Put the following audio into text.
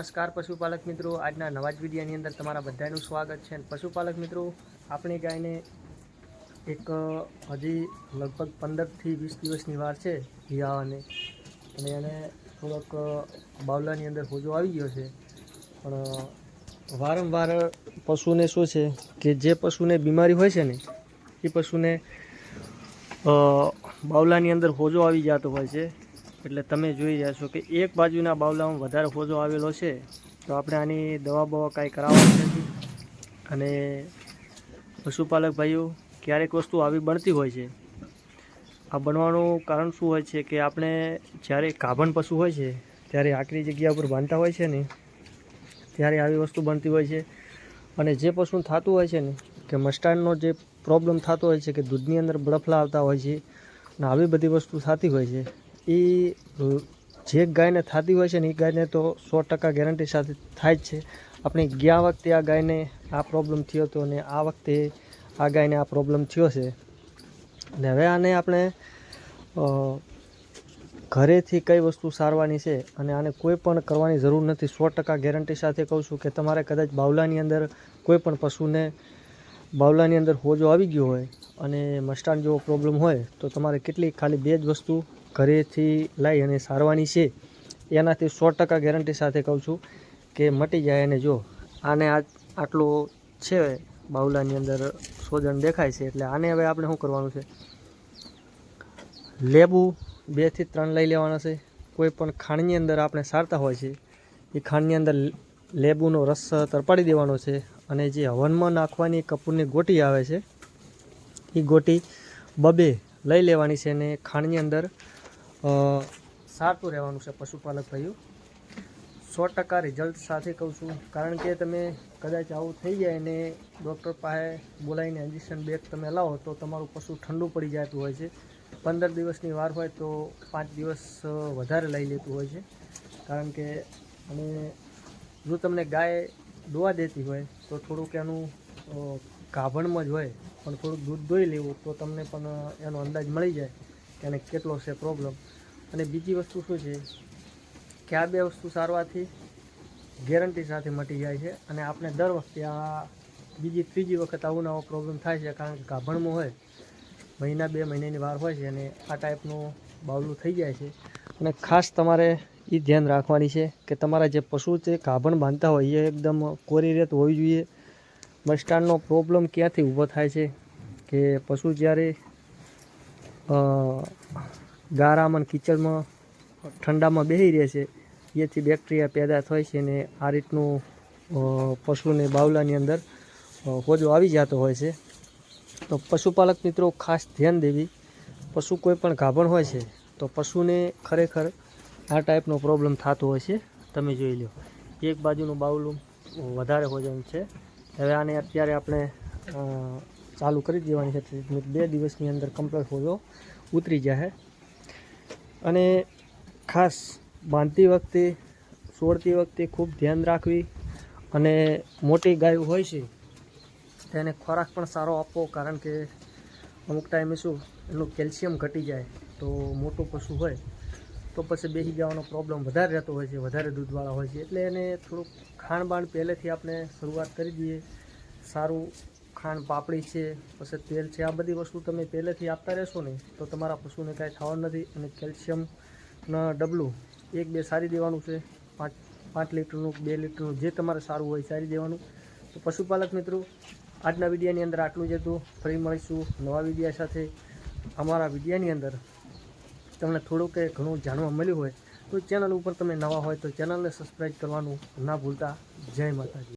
નમસ્કાર પશુપાલક મિત્રો. આજના નવા જ વિડીયાની અંદર તમારા બધાનું સ્વાગત છે. પશુપાલક મિત્રો, આપણી ગાયને એક હજી લગભગ પંદરથી વીસ દિવસની વાર છે વિવાહને અને એને થોડોક બાવલાની અંદર હોજો આવી ગયો છે. પણ વારંવાર પશુને શું છે કે જે પશુને બીમારી હોય છે ને, એ પશુને બાવલાની અંદર હોજો આવી જતો હોય છે. એટલે તમે જોઈ જશો કે એક બાજુના બાવલામાં વધારે હોજો આવેલો છે, તો આપણે આની દવા બવા કાંઈ કરાવવાની નથી. અને પશુપાલક ભાઈઓ, ક્યારેક વસ્તુ આવી બનતી હોય છે. આ બનવાનું કારણ શું હોય છે કે આપણે જ્યારે કાભણ પશુ હોય છે, ત્યારે આકરી જગ્યા ઉપર બાંધતા હોય છે ને, ત્યારે આવી વસ્તુ બનતી હોય છે. અને જે પશુને થતું હોય છે ને, કે મસ્ટાર્ડનો જે પ્રોબ્લેમ થતો હોય છે કે દૂધની અંદર બળફલા આવતા હોય છે અને આવી બધી વસ્તુ થતી હોય છે એ જે ગાયને થતી હોય છે ને એ ગાયને તો સો ટકા ગેરંટી સાથે થાય જ છે. આપણે ગયા વખતે આ ગાયને આ પ્રોબ્લેમ થયો હતો અને આ વખતે આ ગાયને આ પ્રોબ્લેમ થયો છે. અને હવે આને આપણે ઘરેથી કઈ વસ્તુ સારવાની છે અને આને કોઈ પણ કરવાની જરૂર નથી. સો ટકા ગેરંટી સાથે કહું છું કે તમારે કદાચ બાવલાની અંદર કોઈ પણ પશુને બાવલાની અંદર હોજો આવી ગયો હોય અને મસ્ટાન જેવો પ્રોબ્લેમ હોય તો તમારે કેટલી ખાલી બે જ વસ્તુ ઘરેથી લઈ અને સારવાની છે. એનાથી સો ટકા ગેરંટી સાથે કહું છું કે મટી જાય અને જો આને આ આટલો છે બાવલાની અંદર સોજન દેખાય છે એટલે આને હવે આપણે શું કરવાનું છે? લેબુ બેથી ત્રણ લઈ લેવાના છે. કોઈ પણ ખાંડની અંદર આપણે સારતા હોય છે, એ ખાંડની અંદર લેબુનો રસ તરપાડી દેવાનો છે અને જે હવનમાં નાખવાની કપૂરની ગોટી આવે છે, એ ગોટી બબે લઈ લેવાની છે અને ખાંડની અંદર સારતું રહેવાનું છે પશુપાલક ભાઈઓ. સો ટકા રિઝલ્ટ સાથે કહું છું. કારણ કે તમે કદાચ આવું થઈ જાય ને ડૉક્ટર પાસે બોલાવીને ઇન્જેક્શન બેગ તમે લાવો તો તમારું પશુ ઠંડુ પડી જતું હોય છે. પંદર દિવસની વાર હોય તો પાંચ દિવસ વધારે લઈ લેતું હોય છે. કારણ કે અને જો તમને ગાય દોવા દેતી હોય તો થોડુંક એનું ગાભણમાં જ હોય, પણ થોડુંક દૂધ દોઈ લેવું તો તમને પણ એનો અંદાજ મળી જાય. એને કેટલો છે પ્રોબ્લેમ અને બીજી વસ્તુ શું છે? કે આ બે વસ્તુ સારવાથી ગેરંટી સાથે મટી જાય છે અને આપણે દર વખતે આ બીજી ત્રીજી વખત આવું નવો પ્રોબ્લેમ થાય છે કારણ કે ગાભણમાં હોય, મહિના બે મહિનાની વાર હોય છે અને આ ટાઈપનું બાવલું થઈ જાય છે. અને ખાસ તમારે એ ધ્યાન રાખવાની છે કે તમારા જે પશુ છે ગાભણ બાંધતા હોય એ એકદમ કોરી રેત હોવી જોઈએ. મસ્ટાર્ડનો પ્રોબ્લેમ ક્યાંથી ઊભો થાય છે? કે પશુ જ્યારે ગારામાં કિચડમાં ઠંડામાં બેસી રહે છે. એથી બેક્ટેરિયા પેદા થાય છે ને આ રીતનું પશુને બાવલાની અંદર હોજો આવી જતો હોય છે. તો પશુપાલક મિત્રો ખાસ ધ્યાન દેવી. પશુ કોઈ પણ ગાભણ હોય છે, તો પશુને ખરેખર આ ટાઈપનો પ્રોબ્લેમ થતો હોય છે. તમે જોઈ લો, એક બાજુનું બાવલું વધારે હોજન છે. હવે આને અત્યારે આપણે ચાલુ કરી દેવાની છે. ટ્રીટમેન્ટ બે દિવસની અંદર કમ્પ્લેટ હોજો ઉતરી જાય અને ખાસ બાંધતી વખતે છોડતી વખતે ખૂબ ધ્યાન રાખવી અને મોટી ગાયો હોય છે, તેને ખોરાક પણ સારો આપવો, કારણ કે અમુક ટાઈમે શું, એનું કેલ્શિયમ ઘટી જાય તો મોટું પશુ હોય, તો પછી બેસી જવાનો પ્રોબ્લેમ વધારે રહેતો હોય છે, વધારે દૂધવાળા હોય છે. એટલે એને થોડુંક ખાણ બાણ પહેલેથી આપણે શરૂઆત કરી દઈએ, સારું ખાંડ, પાપડી છે, પછી તેલ છે, આ બધી વસ્તુ તમે પહેલેથી આપતા રહેશો ને, તો તમારા પશુને કાંઈ થવાનું નથી અને કેલ્શિયમના ડબલું. એક, બે સારી દેવાનું છે, પાંચ પાંચ લીટરનું, બે લીટરનું, જે તમારે સારું હોય સારી દેવાનું. તો પશુપાલક મિત્રો, આજના વિડીયાની અંદર આટલું જ હતું. ફરી મળીશું નવા વિડીયા સાથે. અમારા વિડીયાની અંદર તમને થોડું કે ઘણું જાણવા મળ્યું હોય, તો ચેનલ ઉપર તમે નવા હોય તો ચેનલને સબસ્ક્રાઈબ કરવાનું ના ભૂલતા. જય માતાજી.